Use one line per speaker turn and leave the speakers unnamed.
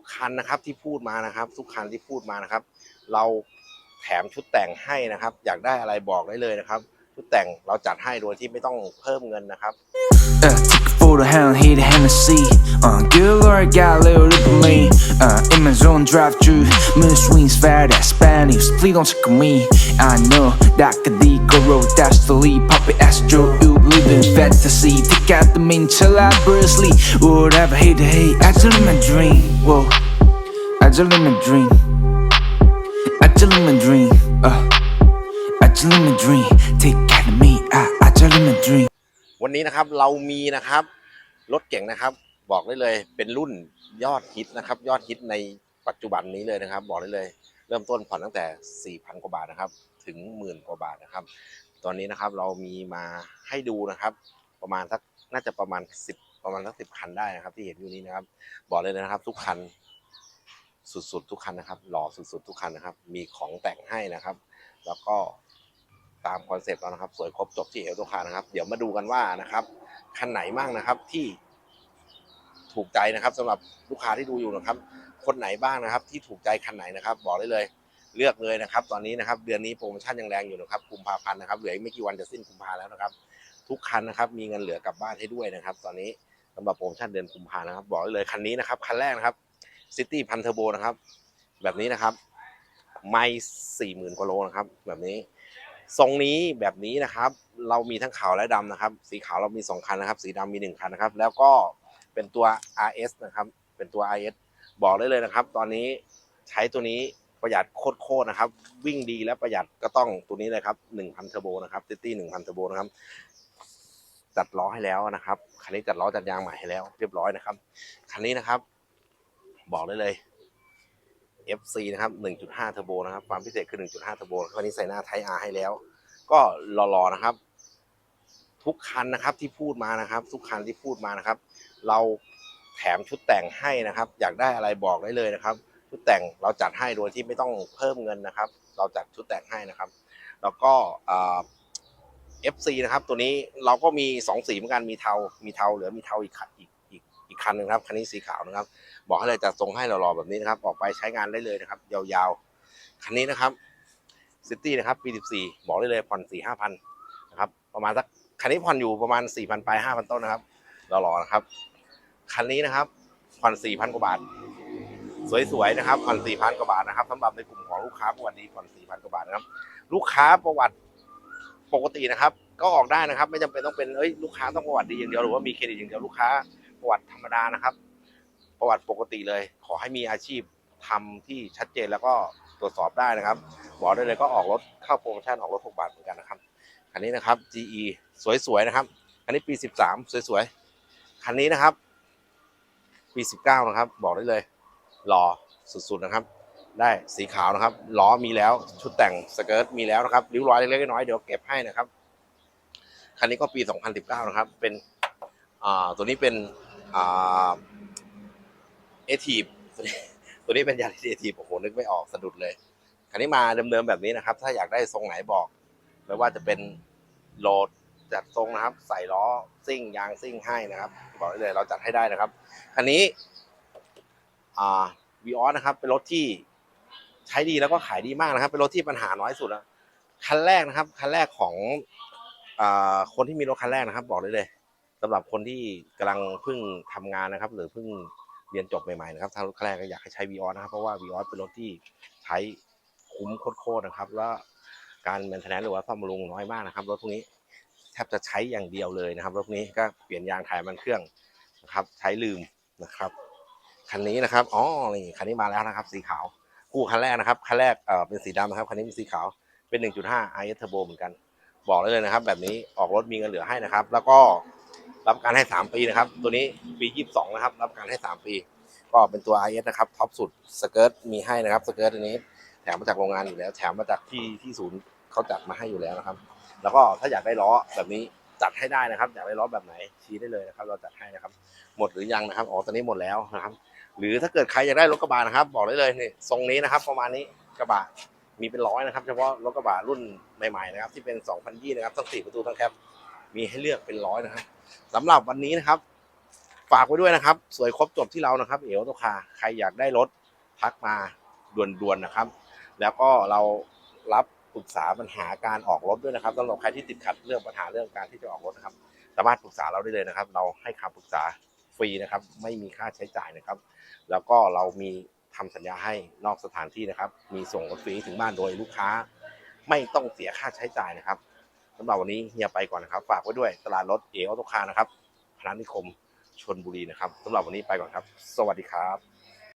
กคันนะครับที่พูดมานะครับ ทุกคันที่พูดมานะครับ เราแถมชุดแต่งให้นะครับ อยากได้อะไรบอกได้เลยนะครับ ชุดแต่งเราจัดให้โดยที่ไม่ต้องเพิ่มเงินนะครับ
photo, hand, hit the Hennessy. Uh, good lord, got a little look at me. Uh, in my zone, drive through. Moon swings, fat ass Spanish. Please don't take me. I know that could be go road, that's the lead. Puppet Astro, you living fantasy. Take out the main chill out, Bruce Lee. Whatever, hate to hate. I just live my dream. Whoa, I just live my dream. I just live my dream. Uh, I just live my dream. Take out of me. I, I just live my dream.
วันนี้นะครับเรามีนะครับรถเก่งนะครับ บอกได้เลยเป็นรุ่นยอดฮิตนะครับ ยอดฮิตในปัจจุบันนี้เลยนะครับ บอกได้เลย เริ่มต้นผ่อนตั้งแต่ 4,000 กว่าบาทนะครับ ถึงหมื่นกว่าบาทนะครับ ตอนนี้นะครับเรามีมาให้ดูนะครับ ประมาณสักน่าจะประมาณ 10 ประมาณสักสิคันได้นะครับ ที่เห็นอยู่นี้นะครับ บอกเลยนะครับ ทุกคันสุดๆ ทุกคันนะครับ หล่อสุดๆ ทุกคันนะครับ มีของแต่งให้นะครับ แล้วก็ตามคอนเซปต์แล้วนะครับ สวยครบจบที่เอลโตคานะครับ เดี๋ยวมาดูกันว่านะครับคันไหนบ้างนะครับที่ถูกใจนะครับสำหรับลูกค้าที่ดูอยู่นะครับ คนไหนบ้างนะครับ ที่ถูกใจคันไหนนะครับ บอกได้เลย เลือกเลยนะครับ ตอนนี้นะครับ เดือนนี้โปรโมชั่นยังแรงอยู่นะครับกุมภาพันธ์นะครับเหลืออีกไม่กี่วันจะสิ้นกุมภาแล้วนะครับ ทุกคันนะครับ มีเงินเหลือกลับบ้านให้ด้วยนะครับ ตอนนี้สำหรับโปรโมชั่นเดือนกุมภานะครับ บอกเลยคันนี้นะครับคันแรกนะครับซิตี้พันเทอร์โบนะครับ แบบนี้นะครับ ไม่สี่หมื่นกว่าโลนะครับ แบบนี้ทรงนี้แบบนี้นะครับ เรามีทั้งขาวและดำนะครับ สีขาวเรามีสองคันนะครับ สีดำมีหนึ่งคันนะครับ แล้วก็เป็นตัว RS นะครับ เป็นตัว RS บอกได้เลยนะครับ ตอนนี้ใช้ตัวนี้ ประหยัดโคตรๆนะครับ วิ่งดีและประหยัดก็ต้องตัวนี้เลยครับ1,000เทอร์โบนะครับซิตี้1,000เทอร์โบนะครับจัดล้อให้แล้วนะครับคันนี้จัดล้อจัดยางใหม่ให้แล้ว เรียบร้อยนะครับคันนี้นะครับ บอกได้เลย FC นะครับ1.5เทอร์โบนะครับ ความพิเศษคือ 1.5เทอร์โบคันนี้ใส่หน้าไทอาร์ให้แล้ว ก็รอๆนะครับ ทุกคันนะครับที่พูดมานะครับ ทุกคันที่พูดมานะครับ เราแถมชุดแต่งให้นะครับ อยากได้อะไรบอกได้เลยนะครับ ชุดแต่งเราจัดให้โดยที่ไม่ต้องเพิ่มเงินนะครับ เราจัดชุดแต่งให้นะครับ แล้วก็เอ่อ FC นะครับ ตัวนี้เราก็มีสองสีเหมือนกันมีเทา มีเทาเหลือมีเทาอีกอีกอีกอีกคันหนึงครับคันนี้สีขาวนะครับ บอกให้เลยจัดทรงให้หล่อๆแบบนี้นะครับ ออกไปใช้งานได้เลยนะครับ ยาวๆคันนี้นะครับซิตี้นะครับปี14บอกได้เลยผ่อน4 5 0 0 0นะครับ ประมาณสักคันนี้ผ่อนอยู่ประมาณ 4,000ปลาย5,000 ต้นนะครับหล่อๆนะครับ คันนี้นะครับผ่อน4,000 กว่าบาท สวยๆนะครับผ่อน4,000กว่าบาทนะครับสำหรับในกลุ่มของลูกค้าประวัติดีผ่อน4,000กว่าบาทนะครับ ลูกค้าประวัติปกตินะครับ ก็ออกได้นะครับ ไม่จำเป็นต้องเป็นเอ้ยลูกค้าต้องประวัติดีอย่างเดียวหรือว่ามีเครดิตอย่างเดียวลูกค้าประวัติธรรมดานะครับ ประวัติปกติเลย ขอให้มีอาชีพทำที่ชัดเจนแล้วก็ตรวจสอบได้นะครับบอกได้เลยก็ออกรถเข้าโปรโมชั่นออกรถ6บาทเหมือนกันนะครับคันนี้นะครับ GE สวยๆนะครับคันนี้ปี 13 สวยๆคันนี้นะครับ ปี 19 นะครับ บอกได้เลย หล่อสุดๆนะครับ ได้สีขาวนะครับล้อมีแล้วชุดแต่งสเกิร์ตมีแล้วนะครับริ้วรอยเล็กๆน้อยๆเดี๋ยวเก็บให้นะครับคันนี้ก็ปี 2019 นะครับ เป็นอ่าตัวนี้เป็นเอทีฟตัวนี้เป็นยาริสเอทีฟโอ้โหนึกไม่ออกสะดุดเลย คันนี้มาเดิมๆแบบนี้นะครับ ถ้าอยากได้ทรงไหนบอกไม่ว่าจะเป็นโหลดจัดทรงนะครับ ใส่ล้อซิ่งยางซิ่งให้นะครับ บอกได้เลยเราจัดให้ได้นะครับ คันนี้ อ่าวีออสนะครับ เป็นรถที่ใช้ดีแล้วก็ขายดีมากนะครับ เป็นรถที่ปัญหาน้อยสุดแล้วคันแรกนะครับ คันแรกของอ่าคนที่มีรถคันแรกนะครับ บอกได้เลยสำหรับคนที่กำลังเพิ่งทำงานนะครับ หรือเพิ่งเรียนจบใหม่ๆนะครับทางรถคันแรกก็อยากให้ใช้วีออสนะครับเพราะว่าวีออสเป็นรถที่ใช้คุ้มโคตรๆนะครับ แล้วการแมนเทนแนนหรือว่าซ่อมบำรุงน้อยมากนะครับรถพวกนี้แทบจะใช้อย่างเดียวเลยนะครับรถพวกนี้ก็เปลี่ยนยางถ่ายมันเครื่องนะครับ ใช้ลืมนะครับ คันนี้นะครับอ๋อนี่คันนี้มาแล้วนะครับ สีขาวคู่คันแรกนะครับคันแรกเอ่อเป็นสีดำนะครับคันนี้เป็นสีขาวเป็น 1.5 IS Turbo เหมือนกัน บอกได้เลยนะครับ แบบนี้ออกรถมีเงินเหลือให้นะครับ แล้วก็รับกันให้ 3 ปีนะครับ ตัวนี้ปี 22 นะครับ รับกันให้ 3 ปี ก็เป็นตัว IS นะครับท็อปสุดสเกิร์ตมีให้นะครับสเกิร์ตอันนี้ แถมมาจากโรงงานอยู่แล้ว แถมมาจากที่ที่ศูนย์เขาจัดมาให้อยู่แล้วนะครับ แล้วก็ถ้าอยากได้ล้อแบบนี้จัดให้ได้นะครับ อยากได้ล้อแบบไหนชี้ได้เลยนะครับ เราจัดให้นะครับ หมดหรือยังนะครับอ๋อตอนนี้หมดแล้วนะครับ หรือถ้าเกิดใครอยากได้รถกระบะนะครับ บอกได้เลยนี่ทรงนี้นะครับ ประมาณนี้กระบะมีเป็นร้อยนะครับ เฉพาะรถกระบะรุ่นใหม่ๆนะครับ ที่เป็น2,020นะครับทั้งสี่ประตูทั้งแคปมีให้เลือกเป็นร้อยนะครับสำหรับวันนี้นะครับ ฝากไว้ด้วยนะครับ สวยครบจบที่เรานะครับ เอวตัวคาใครอยากได้รถทักมาด่วนๆนะครับ แล้วก็เรารับปรึกษาปัญหาการออกรถด้วยนะครับสำหรับใครที่ติดขัดเรื่องปัญหาเรื่องการที่จะออกรถนะครับ สามารถปรึกษาเราได้เลยนะครับ เราให้คำปรึกษา รีนะครับ ไม่มีค่าใช้จ่ายนะครับ แล้วก็เรามีทำสัญญาให้นอกสถานที่นะครับ มีส่งรถฟรีถึงบ้านโดยลูกค้า ไม่ต้องเสียค่าใช้จ่ายนะครับสำหรับวันนี้เฮียไปก่อนนะครับ ฝากไว้ด้วยตลาดรถเอออโตคานะครับพนัสนิคมชนบุรีนะครับสำหรับวันนี้ไปก่อนครับ สวัสดีครับ